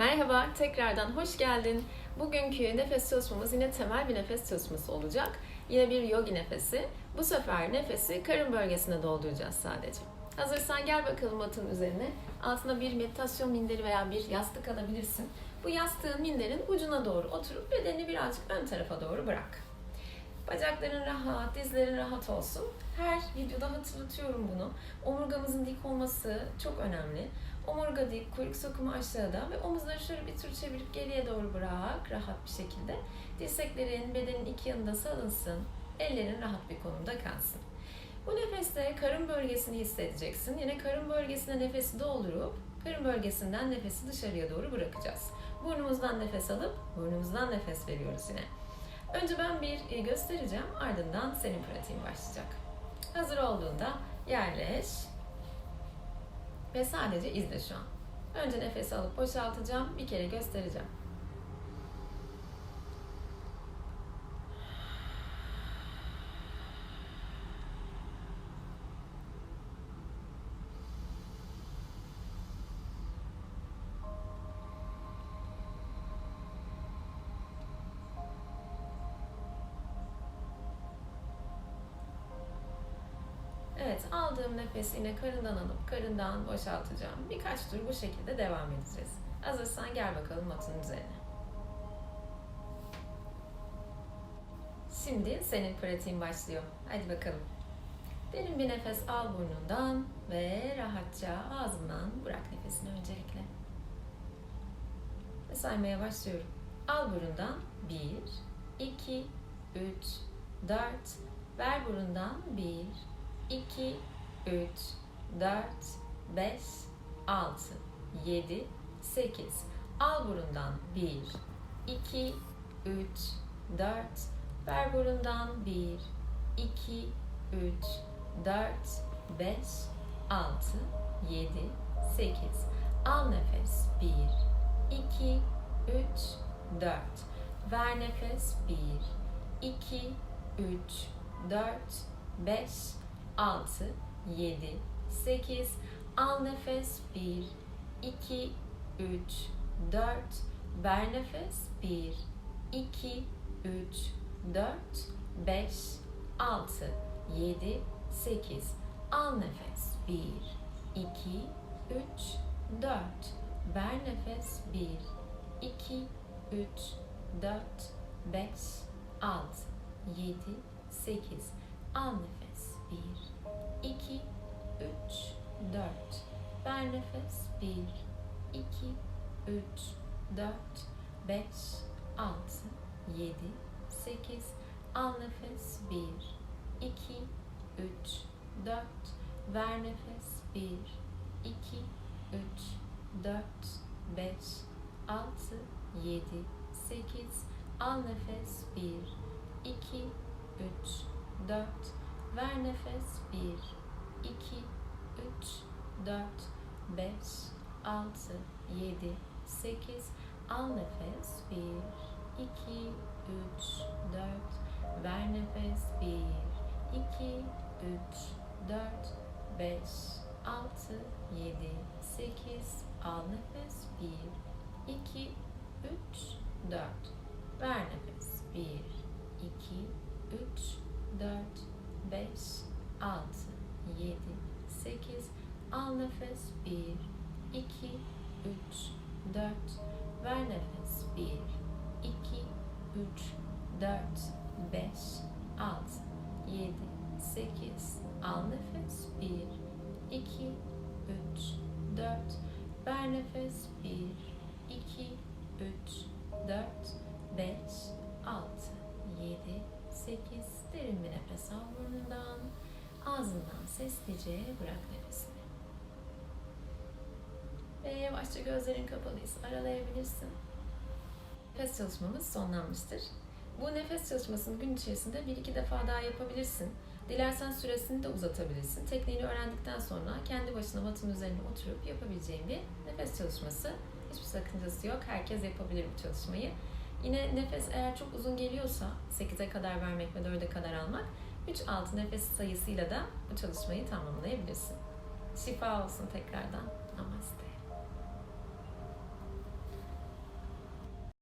Merhaba, tekrardan hoş geldin. Bugünkü nefes çalışmamız yine temel bir nefes çalışması olacak. Yine bir yogi nefesi. Bu sefer nefesi karın bölgesine dolduracağız sadece. Hazırsan gel bakalım matın üzerine. Altına bir meditasyon minderi veya bir yastık alabilirsin. Bu yastığın minderin ucuna doğru oturup bedenini birazcık ön tarafa doğru bırak. Bacakların rahat, dizlerin rahat olsun. Her videoda hatırlatıyorum bunu. Omurgamızın dik olması çok önemli. Omurga dik, kuyruk sokumu aşağıda ve omuzları şöyle bir tur çevirip geriye doğru bırak rahat bir şekilde. Dirseklerin bedenin iki yanında salınsın. Ellerin rahat bir konumda kalsın. Bu nefeste karın bölgesini hissedeceksin. Yine karın bölgesine nefesi doldurup karın bölgesinden nefesi dışarıya doğru bırakacağız. Burnumuzdan nefes alıp burnumuzdan nefes veriyoruz yine. Önce ben bir göstereceğim ardından senin pratiğin başlayacak. Hazır olduğunda yerleş ve sadece izle şu an. Önce nefes alıp boşaltacağım. Bir kere göstereceğim. Evet, aldığım nefesi yine karından alıp karından boşaltacağım. Birkaç tur bu şekilde devam edeceğiz. Hazırsan gel bakalım matın üzerine. Şimdi senin pratiğin başlıyor. Hadi bakalım. Derin bir nefes al burnundan ve rahatça ağzından bırak nefesini öncelikle. Ve saymaya başlıyorum. Al burundan 1, 2, 3, 4, ver burundan 1, 2, 3, 4, 5, 6, 7, 8. Al burundan 1, 2, 3, 4. Ver burundan 1, 2, 3, 4, 5, 6, 7, 8. Al nefes 1, 2, 3, 4. Ver nefes 1, 2, 3, 4, 5, 6, 7, 8. Al nefes 1, 2, 3, 4. Ver nefes 1, 2, 3, 4, 5, 6, 7, 8. Al nefes 1, 2, 3, 4. Ver nefes 1, 2, 3, 4, 5, 6, 7, 8. Al nefes 1, 2, 3, 4. Ver nefes 1, 2, 3, 4, 5, 6, 7, 8. Al nefes 1, 2, 3, 4. Ver nefes 1, 2, 3, 4, 5, 6, 7, 8. Al nefes 1, 2, 3, 4. Ver nefes 1, 2, 3, 4, 5, 6, 7, 8. Al nefes 1, 2, 3, 4. Ver nefes 1, 2, 3, 4, 5, 6, 7, 8. Al nefes 1, 2, 3, 4. Ver nefes 1, 2, 3, 4, 5, 6, 7, 8. Al nefes 1, 2, 3, 4. Ver nefes 1, 2, 3, 4, 5, 6, 7, 8. Al nefes 1, 2, 3, 4. Ver nefes 1, 2, 3, 4, 5, nefes al burnundan. Ağzından sessizce bırak nefesini. Ve yavaşça gözlerin kapalıysa aralayabilirsin. Nefes çalışmamız sonlanmıştır. Bu nefes çalışmasını gün içerisinde bir iki defa daha yapabilirsin. Dilersen süresini de uzatabilirsin. Tekniğini öğrendikten sonra kendi başına matın üzerine oturup yapabileceğin bir nefes çalışması. Hiçbir sakıncası yok. Herkes yapabilir bu çalışmayı. Yine nefes eğer çok uzun geliyorsa 8'e kadar vermek ve 4'e kadar almak 3-6 nefes sayısıyla da bu çalışmayı tamamlayabilirsin. Şifa olsun tekrardan. Namaste.